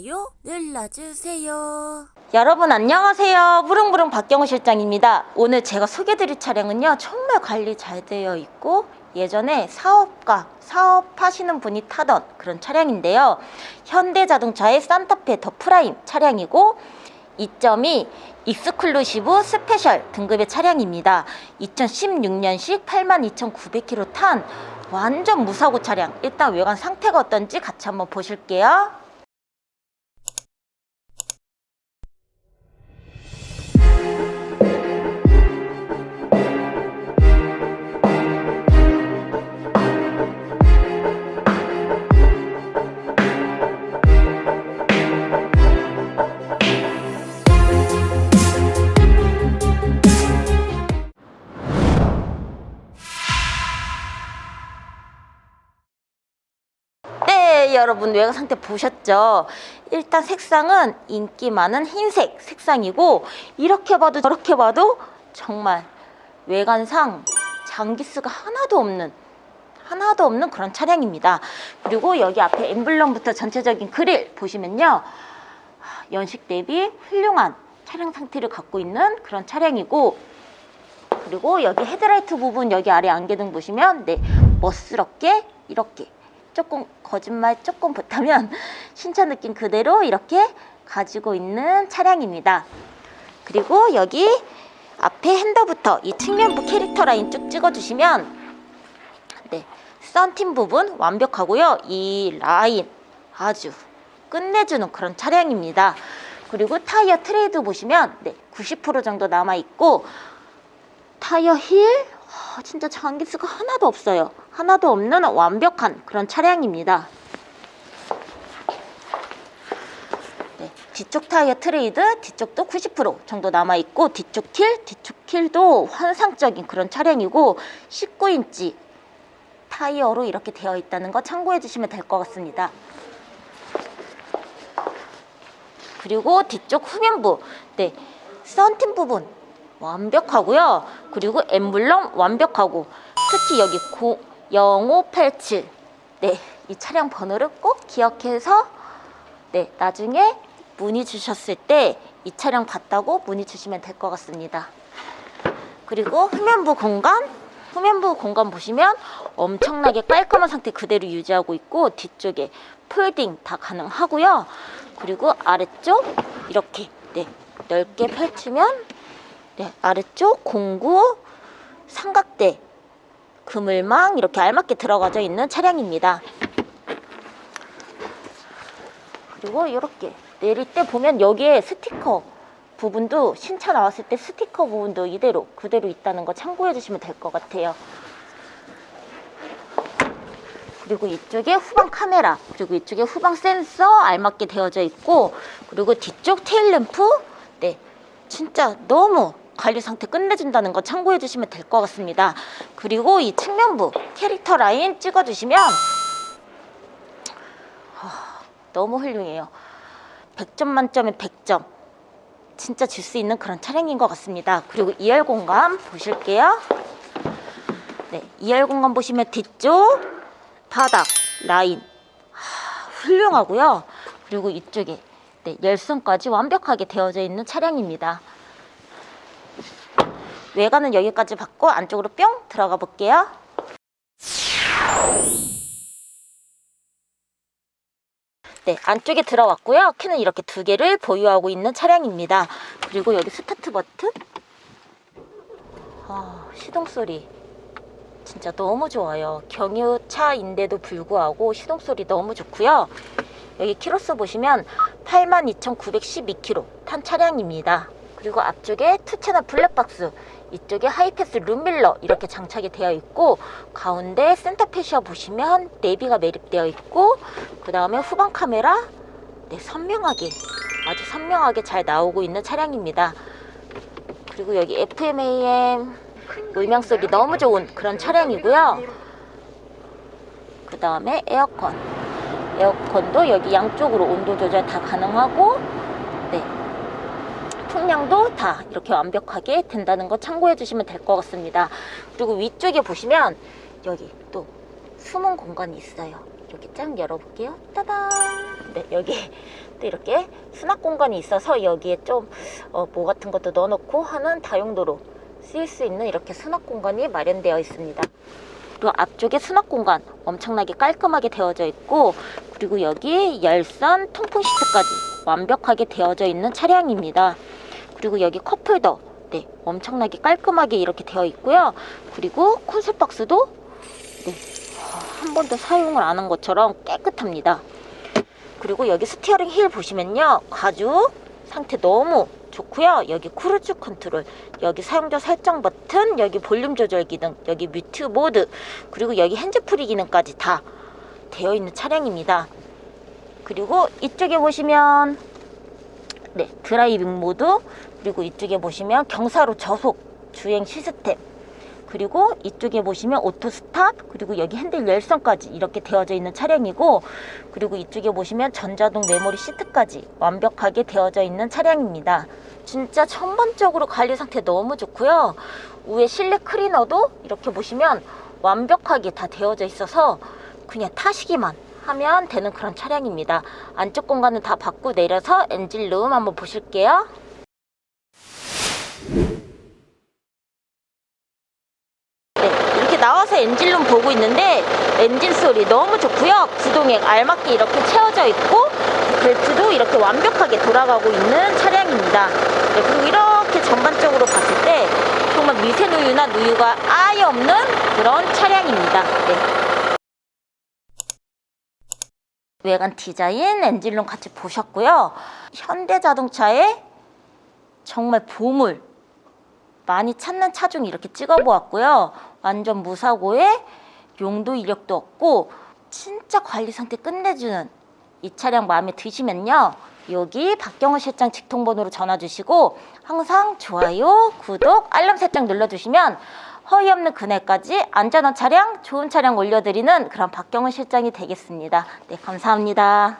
좋아요 눌러주세요. 여러분 안녕하세요. 부릉부릉 박경호 실장입니다. 오늘 제가 소개드릴 차량은요. 정말 관리 잘 되어 있고 예전에 사업가, 사업하시는 분이 타던 그런 차량인데요. 현대자동차의 산타페 더 프라임 차량이고 2.2 익스클루시브 스페셜 등급의 차량입니다. 2016년식 82,900km 탄 완전 무사고 차량. 일단 외관 상태가 어떤지 같이 한번 보실게요. 여러분 외관 상태 보셨죠? 일단 색상은 인기 많은 흰색 색상이고 이렇게 봐도 저렇게 봐도 정말 외관상 장기스가 하나도 없는 하나도 없는 그런 차량입니다. 그리고 여기 앞에 엠블럼부터 전체적인 그릴 보시면요. 연식 대비 훌륭한 차량 상태를 갖고 있는 그런 차량이고 그리고 여기 헤드라이트 부분 여기 아래 안개등 보시면 네 멋스럽게 이렇게 조금 거짓말 조금 못하면 신차 느낌 그대로 이렇게 가지고 있는 차량입니다. 그리고 여기 앞에 핸더부터 이 측면부 캐릭터 라인 쭉 찍어주시면 네 썬팅 부분 완벽하고요. 이 라인 아주 끝내주는 그런 차량입니다. 그리고 타이어 트레이드 보시면 네, 90% 정도 남아 있고 타이어 힐 아, 진짜 장기수가 하나도 없어요. 하나도 없는 완벽한 그런 차량입니다. 네, 뒤쪽 타이어 트레이드 뒤쪽도 90% 정도 남아 있고 뒤쪽 킬 뒤쪽 킬도 환상적인 그런 차량이고 19인치 타이어로 이렇게 되어 있다는 거 참고해 주시면 될 것 같습니다. 그리고 뒤쪽 후면부 네 썬팅 부분 완벽하고요. 그리고 엠블럼 완벽하고 특히 여기 0587 네, 이 차량 번호를 꼭 기억해서 네, 나중에 문의 주셨을 때 이 차량 봤다고 문의 주시면 될 것 같습니다. 그리고 후면부 공간 후면부 공간 보시면 엄청나게 깔끔한 상태 그대로 유지하고 있고 뒤쪽에 폴딩 다 가능하고요. 그리고 아래쪽 이렇게 네, 넓게 펼치면 네, 아래쪽 공구 삼각대 그물망 이렇게 알맞게 들어가져 있는 차량입니다. 그리고 이렇게 내릴 때 보면 여기에 스티커 부분도 신차 나왔을 때 스티커 부분도 이대로 그대로 있다는 거 참고해 주시면 될 것 같아요. 그리고 이쪽에 후방 카메라, 그리고 이쪽에 후방 센서 알맞게 되어져 있고, 그리고 뒤쪽 테일 램프, 네, 진짜 너무 관리 상태 끝내준다는 거 참고해 주시면 될 것 같습니다. 그리고 이 측면부 캐릭터 라인 찍어주시면 하, 너무 훌륭해요. 100점 만점에 100점. 진짜 줄 수 있는 그런 차량인 것 같습니다. 그리고 2열 공간 보실게요. 네, 2열 공간 보시면 뒤쪽 바닥 라인 하, 훌륭하고요. 그리고 이쪽에 네, 열선까지 완벽하게 되어져 있는 차량입니다. 외관은 여기까지 받고 안쪽으로 뿅 들어가 볼게요. 네, 안쪽에 들어왔고요. 키는 이렇게 두 개를 보유하고 있는 차량입니다. 그리고 여기 스타트 버튼. 아, 시동 소리. 진짜 너무 좋아요. 경유차인데도 불구하고 시동 소리 너무 좋고요. 여기 키로수 보시면 82,912km 탄 차량입니다. 그리고 앞쪽에 투채널 블랙박스, 이쪽에 하이패스 룸밀러 이렇게 장착이 되어 있고 가운데 센터페시아 보시면 내비가 매립되어 있고 그 다음에 후방 카메라 네, 선명하게 아주 선명하게 잘 나오고 있는 차량입니다. 그리고 여기 FMAM 음향 소리 너무 좋은 그런 차량이고요. 그 다음에 에어컨 에어컨도 여기 양쪽으로 온도 조절 다 가능하고 네 풍량도 다 이렇게 완벽하게 된다는 거 참고해 주시면 될 것 같습니다. 그리고 위쪽에 보시면 여기 또 숨은 공간이 있어요. 여기 짱 열어볼게요. 따단. 네, 여기 또 이렇게 수납 공간이 있어서 여기에 좀 어, 뭐 같은 것도 넣어놓고 하는 다용도로 쓰일 수 있는 이렇게 수납 공간이 마련되어 있습니다. 그리고 앞쪽에 수납 공간 엄청나게 깔끔하게 되어져 있고 그리고 여기 열선 통풍 시트까지 완벽하게 되어져 있는 차량입니다. 그리고 여기 컵홀더 네 엄청나게 깔끔하게 이렇게 되어 있고요. 그리고 콘솔 박스도 네, 한 번도 사용을 안 한 것처럼 깨끗합니다. 그리고 여기 스티어링 힐 보시면요 가죽 상태 너무 좋고요. 여기 크루즈 컨트롤, 여기 사용자 설정 버튼, 여기 볼륨 조절 기능, 여기 뮤트 모드, 그리고 여기 핸즈프리 기능까지 다 되어 있는 차량입니다. 그리고 이쪽에 보시면 네 드라이빙 모드, 그리고 이쪽에 보시면 경사로 저속 주행 시스템, 그리고 이쪽에 보시면 오토 스탑 그리고 여기 핸들 열선까지 이렇게 되어져 있는 차량이고 그리고 이쪽에 보시면 전자동 메모리 시트까지 완벽하게 되어져 있는 차량입니다. 진짜 전반적으로 관리 상태 너무 좋고요. 위에 실내 클리너도 이렇게 보시면 완벽하게 다 되어져 있어서 그냥 타시기만 하면 되는 그런 차량입니다. 안쪽 공간은 다 받고 내려서 엔진룸 한번 보실게요. 네, 이렇게 나와서 엔진룸 보고 있는데 엔진 소리 너무 좋고요. 구동액 알맞게 이렇게 채워져 있고 벨트도 이렇게 완벽하게 돌아가고 있는 차량입니다. 네, 그리고 이렇게 전반적으로 봤을 때 정말 미세누유나 누유가 아예 없는 그런 차량입니다. 네. 외관 디자인 엔진룸 같이 보셨고요. 현대자동차의 정말 보물 많이 찾는 차중 이렇게 찍어보았고요. 완전 무사고에 용도 이력도 없고 진짜 관리 상태 끝내주는 이 차량 마음에 드시면요. 여기 박경호 실장 직통번호로 전화 주시고 항상 좋아요, 구독, 알람 설정 눌러주시면 허위 없는 그날까지 안전한 차량, 좋은 차량 올려드리는 그런 박경호 실장이 되겠습니다. 네, 감사합니다.